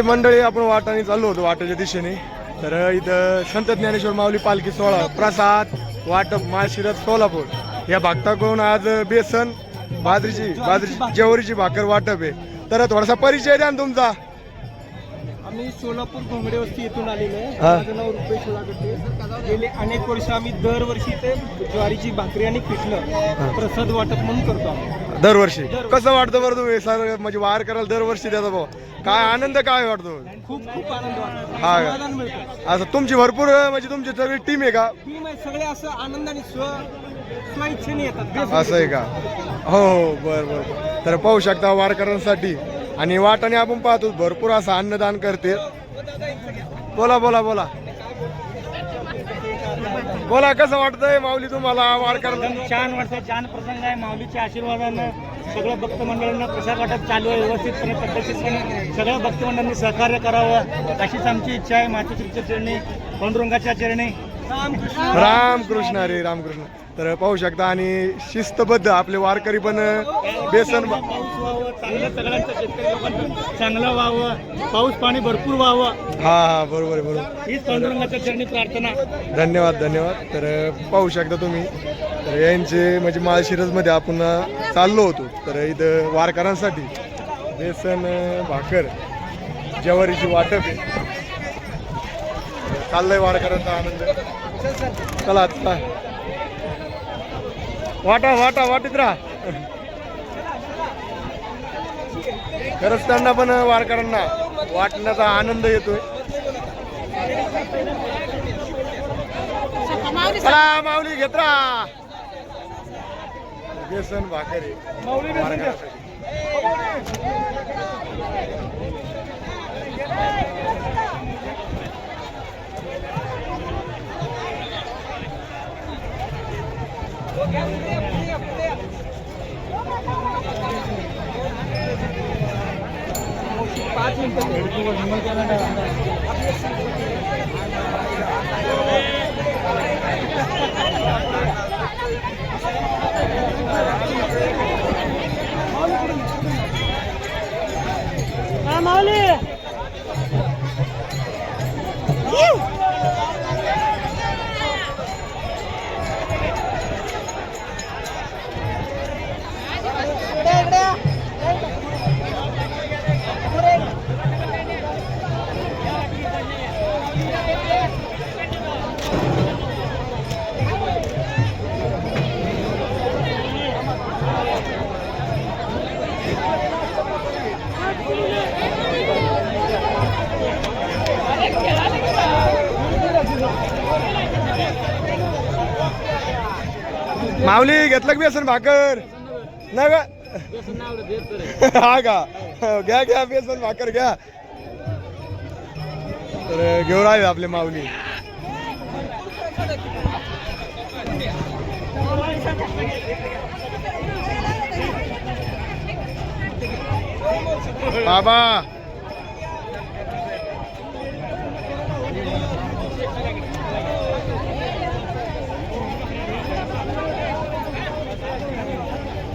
मंडळी आपण वाटाने चाललो होतो वाटाच्या दिशेने. तर इथं संत ज्ञानेश्वर माऊली पालखी सोहळा प्रसाद वाटप माळशिरत सोलापूर. या भक्ताकडून आज बेसन बाजरीची बाजरीची जेवरीची भाकर वाटप आहे. तर थोडासा परिचय द्या ना तुमचा. आम्ही सोलापूर घोंगडे वस्ती येथून आलेलो आहे. हा. माझं नाव रुपेश गेले अनेक वर्ष आम्ही दरवर्षी ते ज्वारीची भाकरी आणि पिठलं प्रसाद वाटप म्हणून करतो आम्ही. दरवर्षी. कसं वाटतं बरं तुम्ही? सर म्हणजे वार करायला दरवर्षी द्याचा भाऊ. काय आनंद काय वाटतो? खूप खूप आनंद वाटतो. हा का? समाधान मिळतं. असं तुमची भरपूर म्हणजे तुमची सगळी टीम आहे का? टीम आहे सगळे असं आनंदाने स्व स्वइच्छेने येतात. असं आहे का? हो हो बर बर बर. तर पाहू शकता वारकऱ्यांसाठी. आणि वाटाने आपण पाहतो भरपूर असं अन्नदान करते बोला बोला बोला. बोला कसं वाटतंय माऊली तुम्हाला? वारकर छान वाटतं छान प्रसंग आहे. माऊलीच्या आशीर्वादानं सगळं भक्त मंडळांना प्रसाद वाटप चालू आहे व्यवस्थितपणे पद्धतशीरपणे सगळ्या भक्त मंडळांनी सहकार्य करावं अशीच आमची इच्छा आहे. मातोश्रीच्या चरणी पांडुरंगाच्या चरणी. रामकृष्ण हरे रामकृष्ण. तर पाहू शकता आणि शिस्तबद्ध आपले वारकरी पण बेसन चांगलं सगळ्यांचं शेतकरी लोकांचं चांगलं व्हावं पाऊस पाणी भरपूर व्हावं. हा हा बरोबर आहे बरोबर. हीच पांडुरंगाच्या चरणी प्रार्थना. धन्यवाद धन्यवाद. तर पाहू शकता तुम्ही. तर यांचे म्हणजे माळशिरसमध्ये आपण चाललो होतो. तर इथं वारकऱ्यांसाठी बेसन भाकर ज्वारीची वाटप आहे. चाललंय वारकऱ्यांचा आनंद. चला चला. वाटा वाटा वाटीत राहा. खरंच त्यांना पण वारकऱ्यांना वाटण्याचा आनंद येतोय. चला माऊली घेत बेसन भाकरी. वारकऱ्यांसाठी. पाच माऊली घेतलं बेसन भाकर? नाही का हा का? घ्या घ्या बेसन भाकर घ्या. तर घेऊन राहिले आपले माऊली. बाबा.